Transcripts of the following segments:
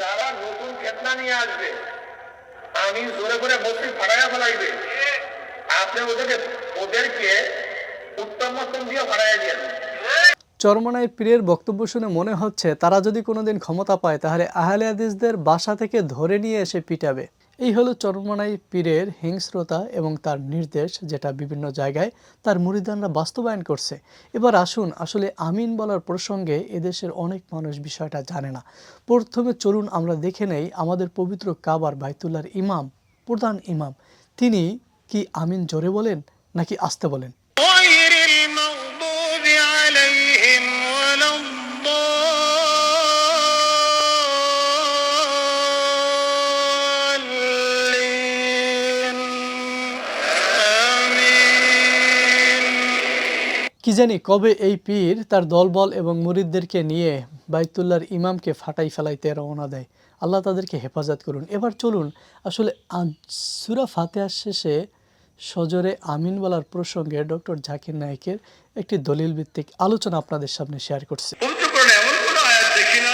যারা নতুন ফেতনা নিয়ে আসবে। আমি জোরে করে মসজিদ ফাড়াইয়া ফেলাইবে। আপনি ওদেরকে ওদেরকে উত্তম মতন দিয়ে ফাড়াইয়া দিয়ে চরমনায় পীরের বক্তব্য শুনে মনে হচ্ছে তারা যদি কোনোদিন ক্ষমতা পায় তাহলে আহলে হাদিসদের বাসা থেকে ধরে নিয়ে এসে পিটাবে। এই হলো চরমনাই পীরের হিংস্রতা এবং তার নির্দেশ, যেটা বিভিন্ন জায়গায় তার মুরিদানরা বাস্তবায়ন করছে। এবার আসুন আসলে আমিন বলার প্রসঙ্গে এদেশের অনেক মানুষ বিষয়টা জানে না। প্রথমে চলুন আমরা দেখে নেই আমাদের পবিত্র কাবার বাইতুল্লার ইমাম, প্রধান ইমাম। তিনি কি আমিন জোরে বলেন নাকি আসতে বলেন? কি জানি কবে এই পীর তার দলবল এবং মুরিদদেরকে নিয়ে বাইতুল্লাহর ইমামকে ফাটাই ফেলাইতে রওনা দেয়। আল্লাহ তাদেরকে হেফাজত করুন। এবার চলুন আসলে সুরা ফাতেহার শেষে সজরে আমিন বলার প্রসঙ্গে ডক্টর জাকির নায়কের একটি দলিল ভিত্তিক আলোচনা আপনাদের সামনে শেয়ার করছি। পবিত্রকরণে এমন কোনো আয়াত দেখি না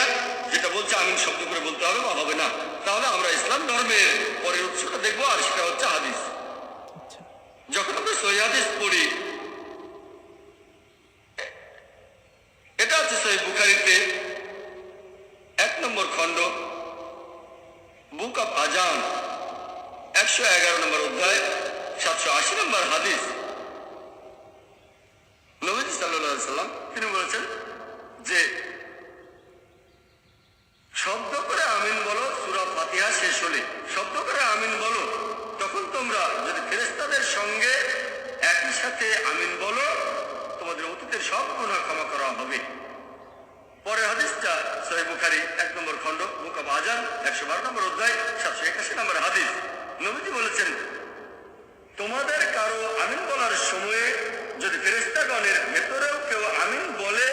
যেটা বলছে আমিন শব্দ করে বলতে হবে বা হবে না তাহলে আমরা ইসলাম ধর্মের পরের উৎসটা দেখব আর সেটা হচ্ছে হাদিস যখন আমরা সহি হাদিস পড়ি এটা আছে সহি বুখারিতে এক নম্বর খণ্ড। বুক অফ আজান একশো এগারো নম্বর অধ্যায়, সাতশো আশি নম্বর হাদিস। নবীজি সাল্লাহ সাল্লাম তিনি বলেছেন যে, শব্দ করে আমিন বলো, সুরা ফাতিহা শেষ হলে। শব্দ করে আমিন বলো, তখন তোমরা যদি ফেরেস্তাদের সঙ্গে একই সাথে আমিন বলো, তোমাদের অতীতের সব গুণা ক্ষমা করা হবে। পরের হাদিসটা সহি বুখারি এক নম্বর খণ্ড অব আজান একশো বারো নম্বর অধ্যায়, সাতশো একাশি নম্বর হাদিস। নবীজি বলেছেন, তোমাদের কারও আমিন বলার সময়ে যদি ফেরেস্তাগণের ভেতরেও কেউ আমিন বলে,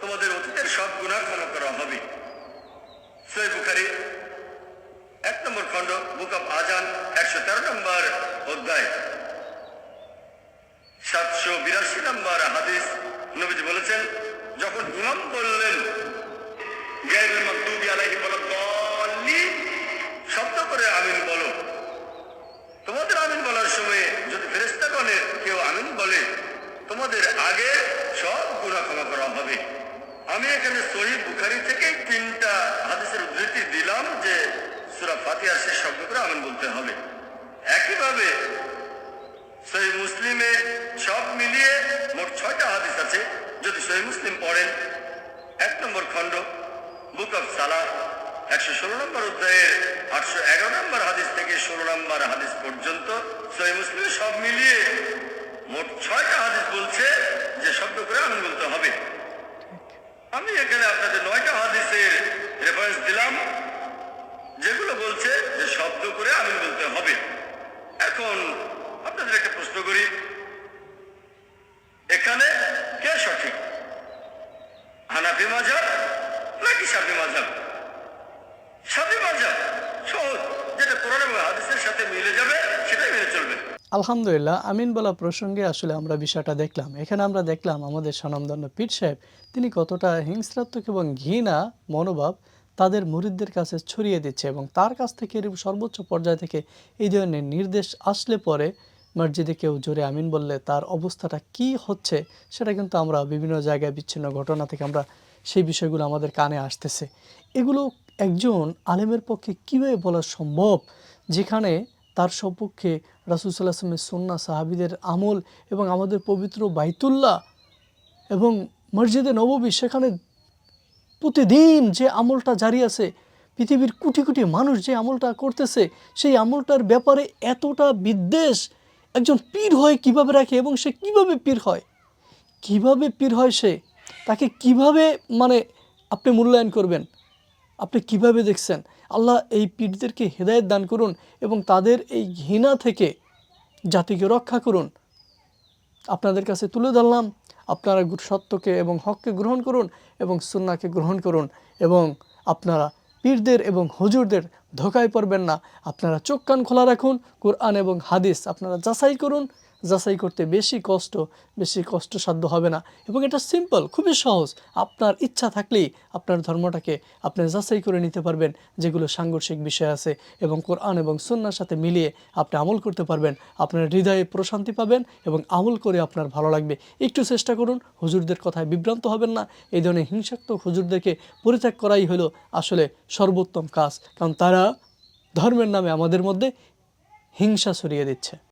তোমাদের অতীতের সব গুণা ক্ষমা করা হবে। সৈয় বুখারি এক নম্বর খণ্ড বুক আজান একশো তেরো নম্বর অধ্যায়। সাতশো বিরাশি নম্বর হাদিস, নবীজি বলেছেন যখন ইমাম বললেন গায়রুল মাকদুবি আলাইহিম ওয়ালাদ-দাল্লিন, শব্দ করে আমিন বলো। তোমাদের আমিন বলার সময় যদি ফেরেস্তাগণের কেউ আমিন বলে তোমাদের আগে সব গুণা ক্ষমা করা হবে। আমি এখানে শহীদ বুখারি থেকে তিনটা হাদিসের উদ্ধৃতি দিলাম যে সুরা ফাতিহার শেষ শব্দ করে আমিন বলতে হবে। একইভাবে সহি মুসলিমে সব মিলিয়ে মোট ছয়টা হাদিস আছে। যদি সহি মুসলিম পড়েন, এক নম্বর খণ্ড, বুক অফ সালা একশো ষোলো নম্বর অধ্যায়ের আটশো এগারো নম্বর হাদিস থেকে ষোলো নম্বর হাদিস পর্যন্ত সহি মুসলিমে সব মিলিয়ে মোট ছয়টা হাদিস বলছে যে শব্দ করে আমিন বলতে হবে। আমি এখানে আপনাদের নয়টা হাদিসের রেফারেন্স দিলাম, যেগুলো বলছে যে শব্দ করে আমিন বলতে হবে। এখন আপনাদের একটা প্রশ্ন করি এখানে কে সঠিক হানাফি মাঝাব নাকি সাফি মাঝাব সাফি মাঝাব সহজ যেটা কোরআন এবং হাদিসের সাথে মিলে যাবে সেটাই মেনে চলবে আলহামদুলিল্লাহ, আমিন বলা প্রসঙ্গে আসলে আমরা বিষয়টা দেখলাম। এখানে আমরা দেখলাম আমাদের স্বনামধন্য পীর সাহেব, তিনি কতটা হিংস্রাত্মক এবং ঘৃণা মনোভাব তাদের মুরিদদের কাছে ছড়িয়ে দিচ্ছে এবং তার কাছ থেকে সর্বোচ্চ পর্যায় থেকে এই ধরনের নির্দেশ আসলে পরে মসজিদে কেউ জোরে আমিন বললে তার অবস্থাটা কি হচ্ছে, সেটা কিন্তু আমরা বিভিন্ন জায়গায় বিচ্ছিন্ন ঘটনা থেকে আমরা সেই বিষয়গুলো আমাদের কানে আসতেছে। এগুলো একজন আলেমের পক্ষে কীভাবে বলা সম্ভব? যেখানে তার সপক্ষে রাসুল সাল্লাহ আসলামের সন্না সাহাবিদের আমল এবং আমাদের পবিত্র বাইতুল্লাহ এবং মসজিদে নববী, সেখানে প্রতিদিন যে আমলটা জারি আছে, পৃথিবীর কোটি কোটি মানুষ যে আমলটা করতেছে, সেই আমলটার ব্যাপারে এতটা বিদ্বেষ, একজন পীর হয় কীভাবে রাখে এবং সে কীভাবে পীর হয়? কীভাবে পীর হয় সে? তাকে কীভাবে মানে আপনি মূল্যায়ন করবেন? আপনি কীভাবে দেখছেন? আল্লাহ এই পীরদেরকে হেদায়েত দান করুন এবং তাদের এই ঘৃণা থেকে জাতিকে রক্ষা করুন। আপনাদের কাছে তুলে ধরলাম, আপনারা সত্যকে এবং হককে গ্রহণ করুন এবং সুন্নাকে গ্রহণ করুন এবং আপনারা পীরদের এবং হুজুরদের ধোকায় পড়বেন না। আপনারা চোখ কান খোলা রাখুন, কোরআন এবং হাদিস আপনারা যাচাই করুন। যাচাই করতে বেশি কষ্ট, বেশি কষ্টসাধ্য হবে না। এবং এটা সিম্পল খুবই সহজ। আপনার ইচ্ছা থাকলেই আপনার ধর্মটাকে আপনি যাচাই করে নিতে পারবেন, যেগুলো সাংঘর্ষিক বিষয় আছে। এবং কোরআন এবং সুন্নার সাথে মিলিয়ে আপনি আমল করতে পারবেন। আপনার হৃদয়ে প্রশান্তি পাবেন এবং আমল করে আপনার ভালো লাগবে। একটু চেষ্টা করুন, হুজুরদের কথায় বিভ্রান্ত হবেন না। এই ধরনের হিংসাত্মক হুজুরদেরকে পরিত্যাগ করাই হলো আসলে সর্বোত্তম কাজ। কারণ তারা ধর্মের নামে আমাদের মধ্যে হিংসা ছড়িয়ে দিচ্ছে।